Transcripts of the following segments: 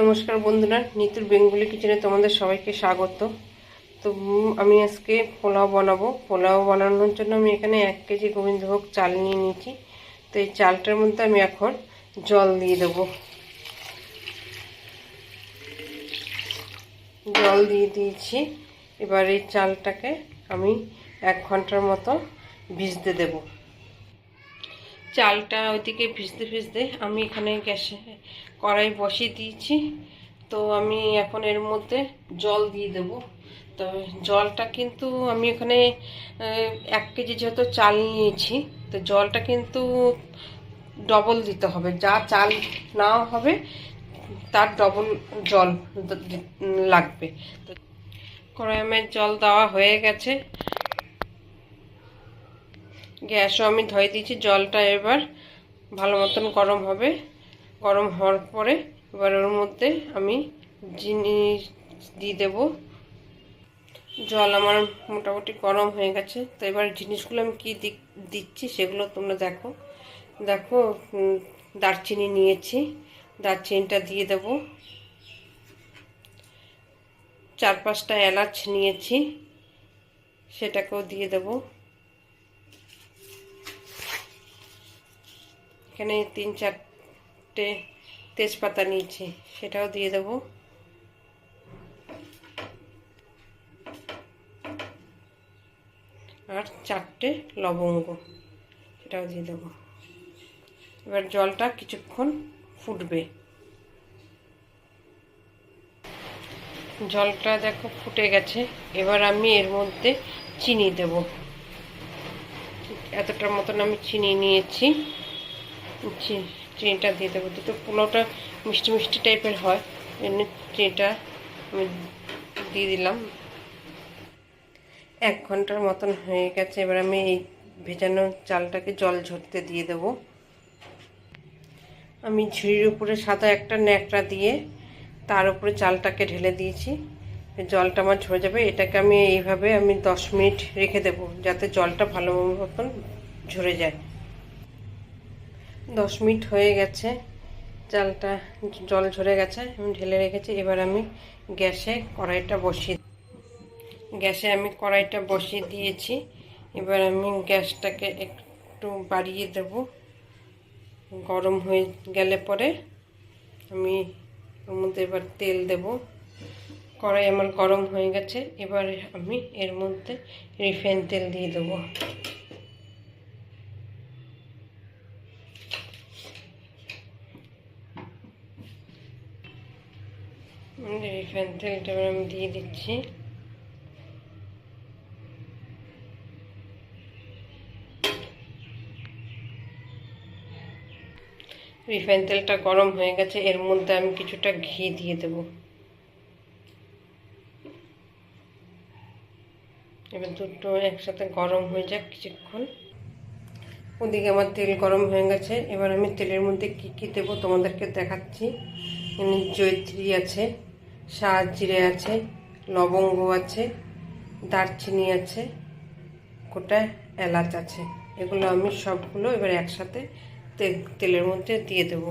নমস্কার বন্ধুরা, নিতুর বেঙ্গলি কিচেনে তোমাদের সবাইকে স্বাগত। তো আমি আজকে পোলাও বানাবো। পোলাও বানানোর জন্য আমি এখানে এক কেজি গোবিন্দভোগ চাল নিয়ে নিয়েছি। তো, এই চালটার মধ্যে আমি এখন জল দিয়ে দেবো। জল দিয়ে দিয়েছি। এবার এই চালটাকে আমি এক ঘণ্টার মতো ভিজতে দেবো। চালটা ওইদিকে ভিজতে ভিজতে আমি এখানে গ্যাসে কড়াই বসিয়ে দিয়েছি। তো আমি এখন এর মধ্যে জল দিয়ে দেব। তো জলটা কিন্তু আমি এখানে এক কেজি যেহেতু চাল নিয়েছি, তো জলটা কিন্তু ডবল দিতে হবে। যা চাল নেওয়া হবে, তার ডবল জল লাগবে। তো কড়াইমের জল দেওয়া হয়ে গেছে। গ্যাসও আমি ধয়ে দিয়েছি, জলটা এবার ভালো মতন গরম হবে। গরম হওয়ার পরে এবার ওর মধ্যে আমি জিনিস দিয়ে দেব। জল আমার মোটামুটি গরম হয়ে গেছে, তো এবার জিনিসগুলো আমি কী দিচ্ছি সেগুলো তোমরা দেখো। দেখো দারচিনি নিয়েছি, দারচিনিটা দিয়ে দেব। চার পাঁচটা এলাচ নিয়েছি, সেটাকেও দিয়ে দেবো। এখানে তিন চারটে তেজপাতা নিয়েছি, সেটাও দিয়ে দেব। আর চারটে লবঙ্গ, সেটাও দিয়ে দেব। এবার জলটা কিছুক্ষণ ফুটবে। জলটা দেখো ফুটে গেছে, এবার আমি এর মধ্যে চিনি দেব। এতটার মতন আমি চিনি নিয়েছি। চিনিটা দিয়ে দেবো। তো পোলাওটা মিষ্টি মিষ্টি টাইপের হয়। এমনি চিনিটা আমি দিয়ে দিলাম। এক ঘণ্টার মতন হয়ে গেছে। এবার আমি এই ভেজানো চালটাকে জল ঝরতে দিয়ে দেবো। আমি ঝুড়ির উপরে সাদা একটা ন্যাকড়া দিয়ে তার উপরে চালটাকে ঢেলে দিয়েছি। জলটা আমার ঝরে যাবে। এটাকে আমি এইভাবে আমি দশ মিনিট রেখে দেবো, যাতে জলটা ভালো মতন ঝরে যায়। দশ মিনিট হয়ে গেছে। চালটা জল ঝরে গেছে, আমি ঢেলে রেখেছি। এবার আমি গ্যাসে কড়াইটা বসিয়ে গ্যাসে আমি কড়াইটা বসিয়ে দিয়েছি। এবার আমি গ্যাসটাকে একটু বাড়িয়ে দেব। গরম হয়ে গেলে পরে আমি ওর মধ্যে এবার তেল দেব। কড়াই আমার গরম হয়ে গেছে। এবার আমি এর মধ্যে রিফাইন তেল দিয়ে দেবো। রিফাইন তেলটা এবার আমি দিয়ে দিচ্ছি। রিফাইন তেলটা গরম হয়ে গেছে, এর মধ্যে আমি কিছুটা ঘি দিয়ে দেব। এবার দুটো একসাথে গরম হয়ে যাক কিছুক্ষণ। ওদিকে আমার তেল গরম হয়ে গেছে, এবার আমি তেলের মধ্যে কি কি দেবো তোমাদেরকে দেখাচ্ছি। এখানে জৈত্রী আছে। জিরে আছে, লবঙ্গ আছে, দারচিনি আছে, গোটা এলাচ আছে। এগুলো আমি সবগুলো এবার একসাথে তেল তেলের মধ্যে দিয়ে দেবো।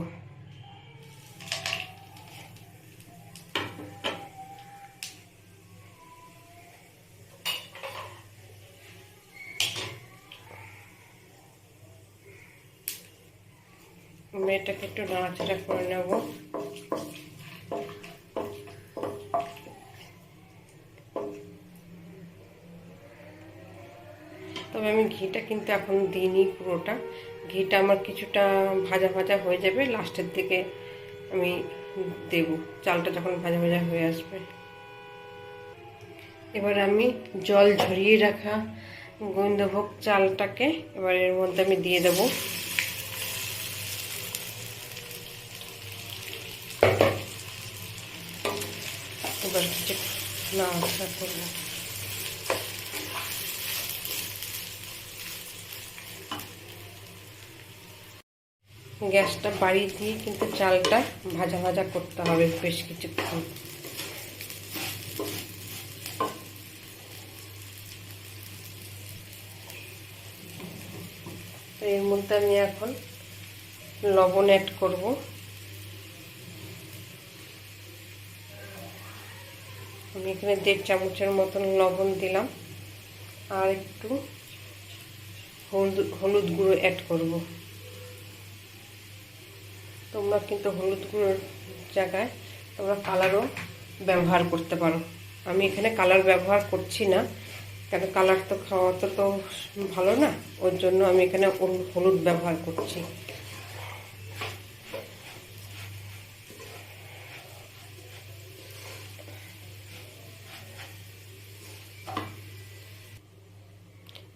এটাকে একটু নাড়াচাড়া করে নেব তবে আমি ঘিটা কিন্তু এখন দিইনি পুরোটা। ঘিটা আমার কিছুটা ভাজা ভাজা হয়ে যাবে, লাস্টের দিকে আমি দেব। চালটা যখন ভাজা ভাজা হয়ে আসবে। এবার আমি জল ঝরিয়ে রাখা গোবিন্দভোগ চালটাকে এবার এর মধ্যে আমি দিয়ে দেবো। এবার কিছু নাড়াচাড়া করব। গ্যাসটা বাড়িয়ে দিয়ে কিন্তু চালটা ভাজা ভাজা করতে হবে বেশ কিছুক্ষণ। তো এর মধ্যে আমি এখন লবণ অ্যাড করব। আমি এখানে দেড় চামচের মতন লবণ দিলাম। আর একটু হলুদ হলুদ গুঁড়ো অ্যাড করব। তোমরা কিন্তু হলুদ গুঁড়োর জায়গায় তোমরা কালারও ব্যবহার করতে পারো। আমি এখানে কালার ব্যবহার করছি না কারণ কালার তো খাওয়া তো তো ভালো না, ওর জন্য আমি এখানে হলুদ ব্যবহার করছি।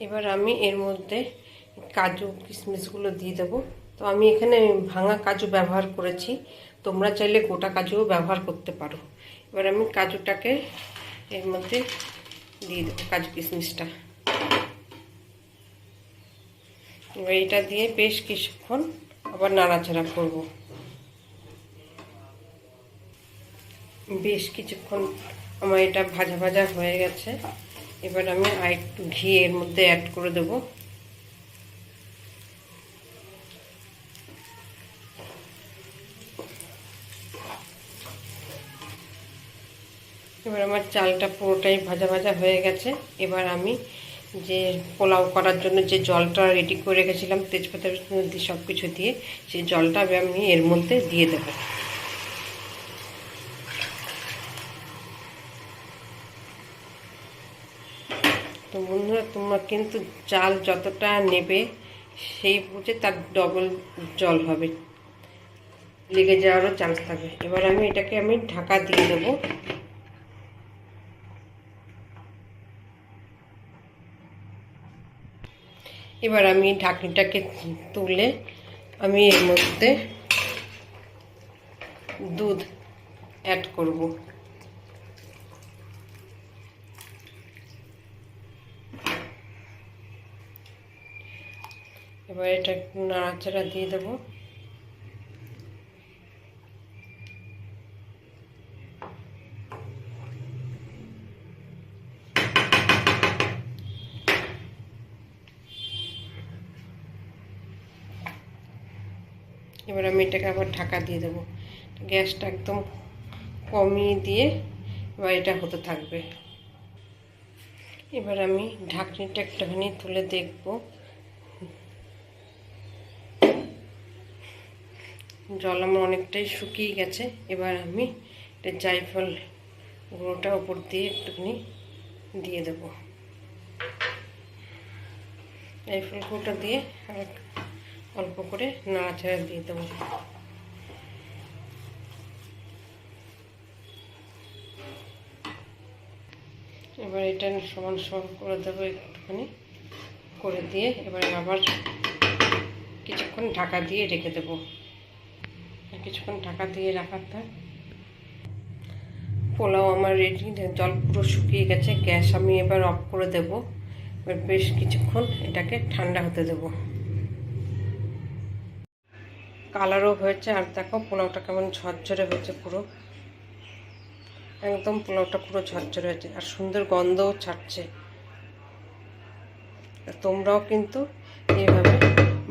এবার আমি এর মধ্যে কাজু কিশমিশগুলো দিয়ে দেবো। তো আমি এখানে ভাঙা কাজু ব্যবহার করেছি। তোমরা চাইলে গোটা কাজুও ব্যবহার করতে পারো। এবার আমি কাজুটাকে এর মধ্যে দিয়ে দেবো, কাজু কিশমিশটা এবার এটা দিয়ে বেশ কিছুক্ষণ আবার নাড়াচাড়া করব। বেশ কিছুক্ষণ আমার এটা ভাজা ভাজা হয়ে গেছে। এবার আমি আর একটু ঘি এর মধ্যে অ্যাড করে দেব। এবার আমার চালটা পুরোটাই ভাজা ভাজা হয়ে গেছে। এবার আমি যে পোলাও করার জন্য যে জলটা রেডি করে রেখেছিলাম, তেজপাতা সব কিছু দিয়ে, সেই জলটা আমি এর মধ্যে দিয়ে দেবো। তো বন্ধুরা, তোমরা কিন্তু চাল যতটা নেবে, সেই বুঝে তার ডবল জল হবে। লেগে যাওয়ারও চান্স থাকবে। এবার আমি এটাকে আমি ঢাকা দিয়ে দেবো। এবার আমি ঢাকনিটাকে তুলে আমি এর মধ্যে দুধ অ্যাড করব। এবার এটা নাড়াচাড়া দিয়ে দেবো। এবার আমি এটাকে আবার ঢাকা দিয়ে দেবো। গ্যাসটা একদম কমিয়ে দিয়ে এবার এটা হতে থাকবে। এবার আমি ঢাকনিটা একটুখানি তুলে দেখব। জল আমার অনেকটাই শুকিয়ে গেছে। এবার আমি এটা জাইফল গুঁড়োটা ওপর দিয়ে একটুখানি দিয়ে দেবো। জাইফল গুঁড়োটা দিয়ে অল্প করে নাড়াচাড়া দিয়ে দেবো। এবার এটা সমান সমান করে দেবো একটুখানি। করে দিয়ে এবার আবার কিছুক্ষণ ঢাকা দিয়ে রেখে দেবো। কিছুক্ষণ ঢাকা দিয়ে রাখার পর পোলাও আমার রেডি জল পুরো শুকিয়ে গেছে, গ্যাস আমি এবার অফ করে দেব। এবার বেশ কিছুক্ষণ এটাকে ঠান্ডা হতে দেবো। কালারও হয়েছে আর দেখো পোলাওটা কেমন ঝরঝরে হয়েছে পুরো। একদম পোলাওটা পুরো ঝরঝরে হয়েছে আর সুন্দর গন্ধও ছাড়ছে। তোমরাও কিন্তু এইভাবে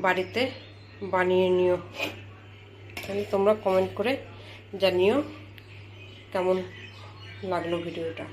বাড়িতে বানিয়ে নিও। তোমরা কমেন্ট করে জানিও কেমন লাগল ভিডিওটা।